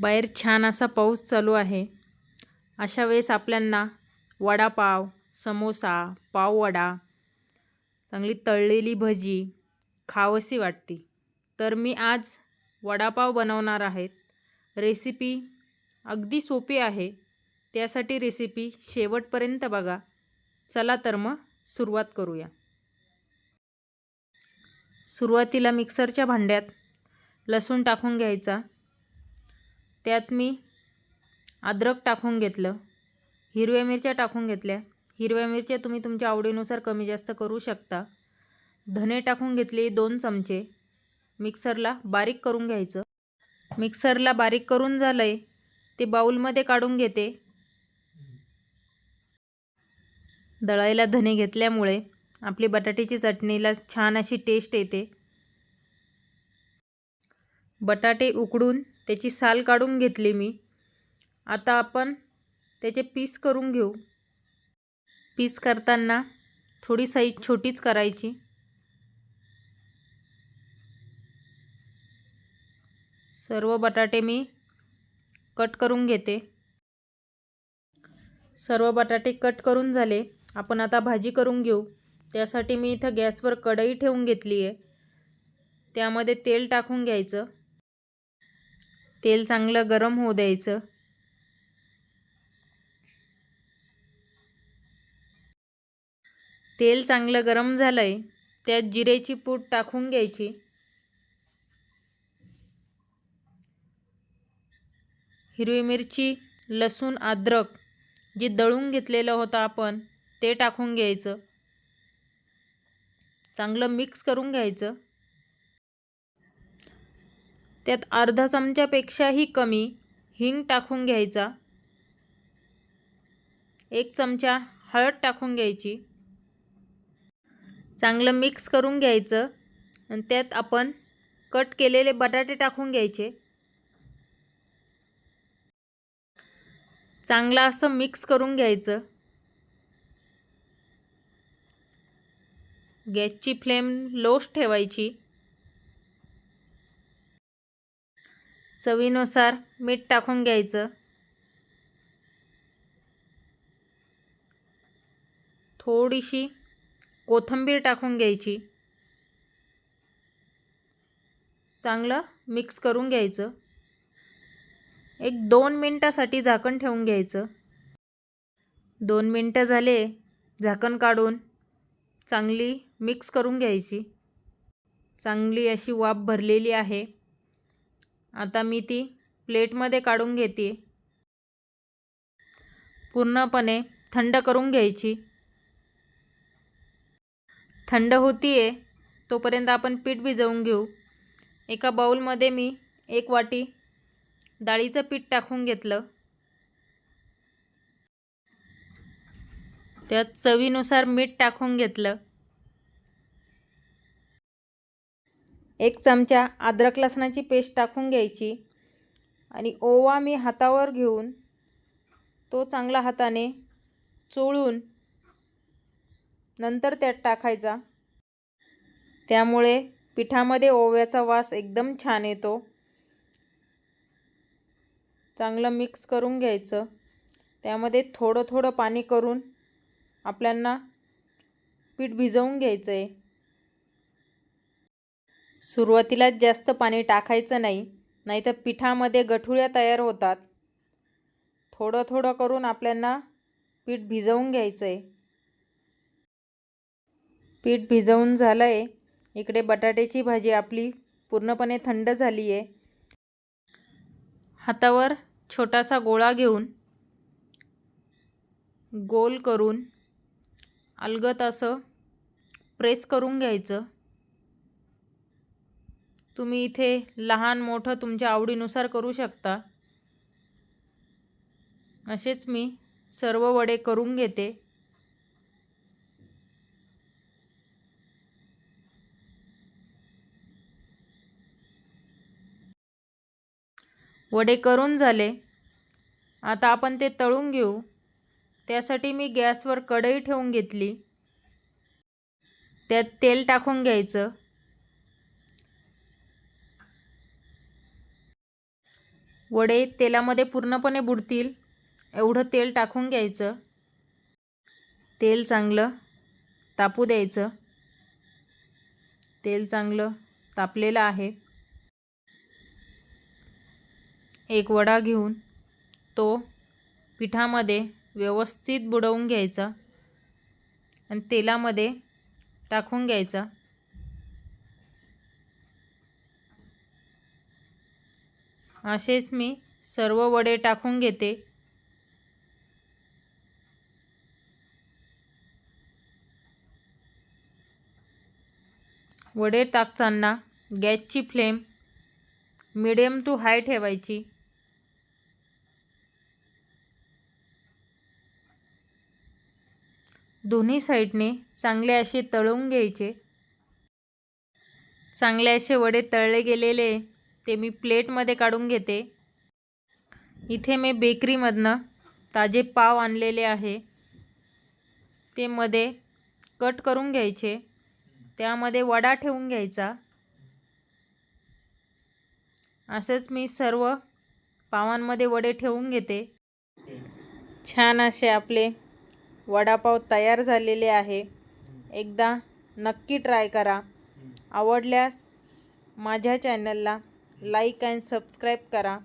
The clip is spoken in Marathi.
बाहेर छान असा पाऊस चालू आहे. अशा वेळेस आपल्यांना वडापाव समोसा पाववडा चांगली तळलेली भजी खावंशी वाटते. तर मी आज वडापाव बनवणार आहेत रेसिपी अगदी सोपी आहे. त्यासाठी रेसिपी शेवटपर्यंत बघा. चला तर मग सुरुवात करूया. सुरुवातीला मिक्सरच्या भांड्यात लसूण टाकून घ्यायचा. त्यात मी अद्रक टाकून घेतलं हिरव्या मिरच्या टाकून घेतल्या. हिरव्या मिरच्या तुम्ही तुमच्या आवडीनुसार कमी जास्त करू शकता. धने टाकून घेतले दोन चमचे. मिक्सरला बारीक करून घ्यायचं. मिक्सरला बारीक करून झालं आहे ते बाऊलमध्ये काढून घेते. दळायला धने घेतल्यामुळे आपली बटाट्याची चटणीला छान अशी टेस्ट येते. बटाटे उकडून त्याची साल काढून घेतली मी. आता आपण त्याचे पीस करून घेऊ. पीस करताना थोडी साईज छोटीच करायची. सर्व बटाटे मी कट करून घेते. सर्व बटाटे कट करून झाले. आपण आता भाजी करून घेऊ. त्यासाठी मी इथं गॅसवर कढई ठेवून घेतली आहे त्यामध्ये तेल टाकून घ्यायचं. तेल चांगलं गरम होऊ द्यायचं. तेल चांगलं गरम झालं आहे त्यात जिरेची पूड टाकून घ्यायची. हिरवी मिरची लसूण अद्रक जे दळून घेतलेलं होतं आपण ते टाकून घ्यायचं. चांगलं मिक्स करून घ्यायचं. त्यात अर्धा चमच्यापेक्षाही कमी हिंग टाकून घ्यायचा. एक चमचा हळद टाकून घ्यायची. चांगलं मिक्स करून घ्यायचं. आणि त्यात आपण कट केलेले बटाटे टाकून घ्यायचे. चांगलं असं मिक्स करून घ्यायचं. गॅसची फ्लेम लोच ठेवायची. चवीनुसार मीठ टाकून घ्यायचं. थोडीशी कोथिंबीर टाकून घ्यायची. चांगलं मिक्स करून घ्यायचं. एक दोन मिनटासाठी झाकण ठेवून घ्यायचं. दोन मिनटं झाले झाकण काढून चांगली मिक्स करून घ्यायची. चांगली अशी वाफ भरलेली आहे. आता मी ती प्लेटमध्ये काढून घेते. पूर्णपणे थंड करून घ्यायची. थंड होती आहे तोपर्यंत आपण पीठ भिजवून घेऊ. एका बाऊलमध्ये मी एक वाटी डाळीचं पीठ टाकून घेतलं. त्यात चवीनुसार मीठ टाकून घेतलं. एक चमचा अद्रक लसणाची पेस्ट टाकून घ्यायची आणि ओवा मी हातावर घेऊन तो चांगला हाताने चोळून नंतर त्यात टाकायचा. त्यामुळे पिठामध्ये ओव्याचा वास एकदम छान येतो. चांगलं मिक्स करून घ्यायचं. त्यामध्ये थोडं थोडं पाणी करून आपल्यांना पीठ भिजवून घ्यायचं आहे सुरुवातीलाच जास्त पाणी टाकायचं नाही नाहीतर पिठामध्ये गठुळ्या तयार होतात. थोडं थोडं करून आपल्यांना पीठ भिजवून घ्यायचं आहे पीठ भिजवून झालं आहे इकडे बटाट्याची भाजी आपली पूर्णपणे थंड झाली आहे हातावर छोटासा गोळा घेऊन गोल करून अलगत असं प्रेस करून घ्यायचं. तुम्ही इथे लहान मोठं तुमच्या आवडीनुसार करू शकता. असेच मी सर्व वडे करून घेते. वडे करून झाले. आता आपण ते तळून घेऊ. त्यासाठी मी गॅसवर कढई ठेवून घेतली. त्यात तेल टाकून घ्यायचं. वडे तेलामध्ये पूर्णपणे बुडतील. एवढं तेल टाकून घ्यायचं. तेल चांगलं तापू द्यायचं. तेल चांगलं तापलेलं आहे. एक वडा घेऊन तो पिठामध्ये व्यवस्थित बुडवून घ्यायचा. आणि तेलामध्ये टाकून घ्यायचा. असेच मी सर्व वडे टाकून घेते. वडे टाकताना गॅसची फ्लेम मिडियम टू हाय ठेवायची. दोन्ही साईडने चांगले असे तळून घ्यायचे. चांगले असे वडे तळले गेलेले ते मी प्लेटमध्ये काढून घेते. इथे मी बेकरीमधनं ताजे पाव आणलेले आहे. ते मध्ये कट करून घ्यायचे. त्यामध्ये वडा ठेवून घ्यायचा. असंच मी सर्व पावांमध्ये वडे ठेवून घेते. छान असे आपले वडापाव तयार झालेले आहे. एकदा नक्की ट्राय करा. आवडल्यास माझ्या चॅनलला लाईक अँड सबस्क्राईब करा.